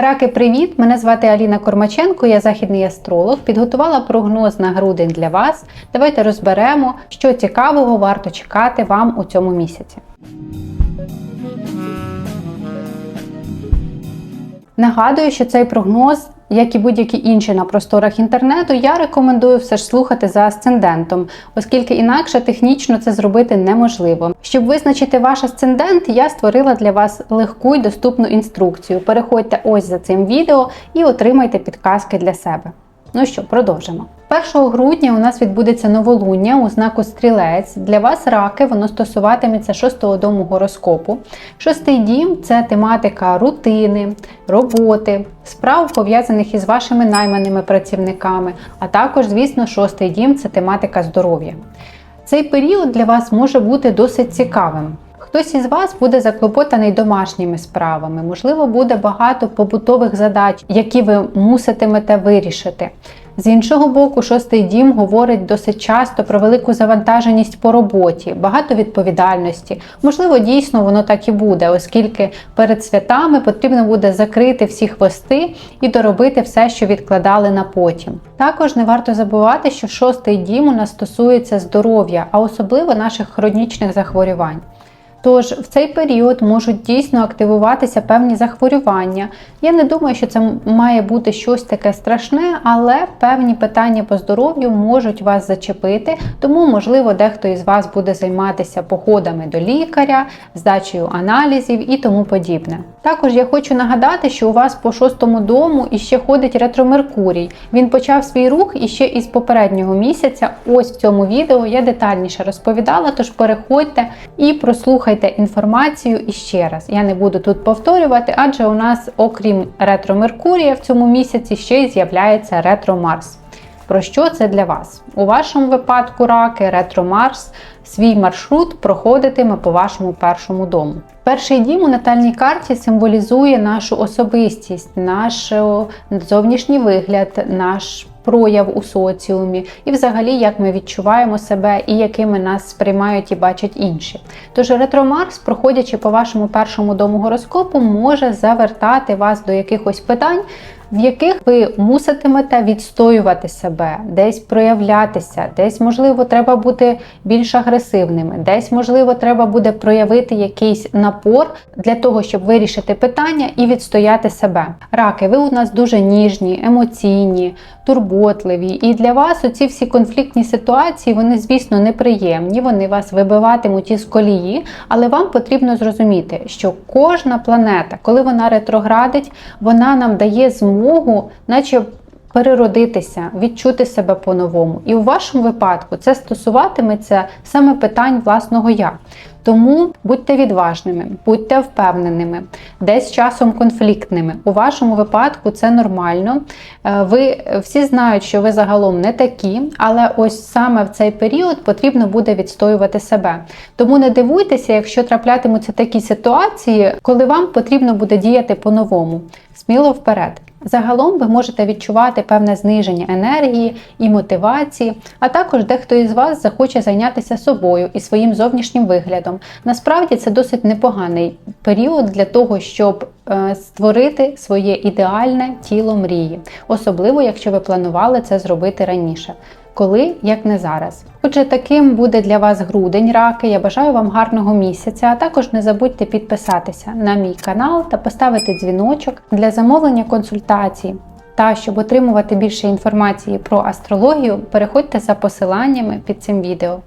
Раки, привіт! Мене звати Аліна Кормаченко, я західний астролог. Підготувала прогноз на грудень для вас. Давайте розберемо, що цікавого варто чекати вам у цьому місяці. Нагадую, що цей прогноз, як і будь-які інші на просторах інтернету, я рекомендую все ж слухати за асцендентом, оскільки інакше технічно це зробити неможливо. Щоб визначити ваш асцендент, я створила для вас легку і доступну інструкцію. Переходьте ось за цим відео і отримайте підказки для себе. Ну що, продовжимо. 1 грудня у нас відбудеться новолуння у знаку стрілець. Для вас раки, воно стосуватиметься шостого дому гороскопу. Шостий дім це тематика рутини, роботи, справ пов'язаних із вашими найманими працівниками, а також, звісно, шостий дім це тематика здоров'я. Цей період для вас може бути досить цікавим. Хтось із вас буде заклопотаний домашніми справами, можливо, буде багато побутових задач, які ви муситимете вирішити. З іншого боку, шостий дім говорить досить часто про велику завантаженість по роботі, багато відповідальності. Можливо, дійсно воно так і буде, оскільки перед святами потрібно буде закрити всі хвости і доробити все, що відкладали на потім. Також не варто забувати, що шостий дім у нас стосується здоров'я, а особливо наших хронічних захворювань. Тож в цей період можуть дійсно активуватися певні захворювання. Я не думаю, що це має бути щось таке страшне, але певні питання по здоров'ю можуть вас зачепити, тому, можливо, дехто із вас буде займатися походами до лікаря, здачею аналізів і тому подібне. Також я хочу нагадати, що у вас по шостому дому іще ходить ретро-Меркурій. Він почав свій рух іще із попереднього місяця. Ось в цьому відео я детальніше розповідала, тож переходьте і прослухайте інформацію іще раз. Я не буду тут повторювати, адже у нас, окрім ретро-Меркурія, в цьому місяці ще й з'являється ретро-Марс. Про що це для вас? У вашому випадку раки, ретро-Марс, свій маршрут проходитиме по вашому першому дому. Перший дім у натальній карті символізує нашу особистість, наш зовнішній вигляд, наш прояв у соціумі, і взагалі, як ми відчуваємо себе і якими нас сприймають і бачать інші. Тож ретро-Марс, проходячи по вашому першому дому гороскопу, може завертати вас до якихось питань. В яких ви муситимете відстоювати себе, десь проявлятися, десь, можливо, треба бути більш агресивними, десь, можливо, треба буде проявити якийсь напор для того, щоб вирішити питання і відстояти себе. Раки, ви у нас дуже ніжні, емоційні, турботливі. І для вас оці всі конфліктні ситуації, вони, звісно, неприємні, вони вас вибиватимуть із колії, але вам потрібно зрозуміти, що кожна планета, коли вона ретроградить, вона нам дає змогу, наче переродитися, відчути себе по-новому. І у вашому випадку це стосуватиметься саме питань власного я. Тому будьте відважними, будьте впевненими, десь часом конфліктними. У вашому випадку це нормально. Е, ви всі знають, що ви загалом не такі, але ось саме в цей період потрібно буде відстоювати себе. Тому не дивуйтеся, якщо траплятимуться такі ситуації, коли вам потрібно буде діяти по-новому. Сміло вперед. Загалом ви можете відчувати певне зниження енергії і мотивації, а також дехто із вас захоче зайнятися собою і своїм зовнішнім виглядом. Насправді це досить непоганий період для того, щоб е, створити своє ідеальне тіло мрії, особливо якщо ви планували це зробити раніше. Коли, як не зараз. Отже, таким буде для вас грудень раки. Я бажаю вам гарного місяця, а також не забудьте підписатися на мій канал та поставити дзвіночок для замовлення консультацій. Та щоб отримувати більше інформації про астрологію, переходьте за посиланнями під цим відео.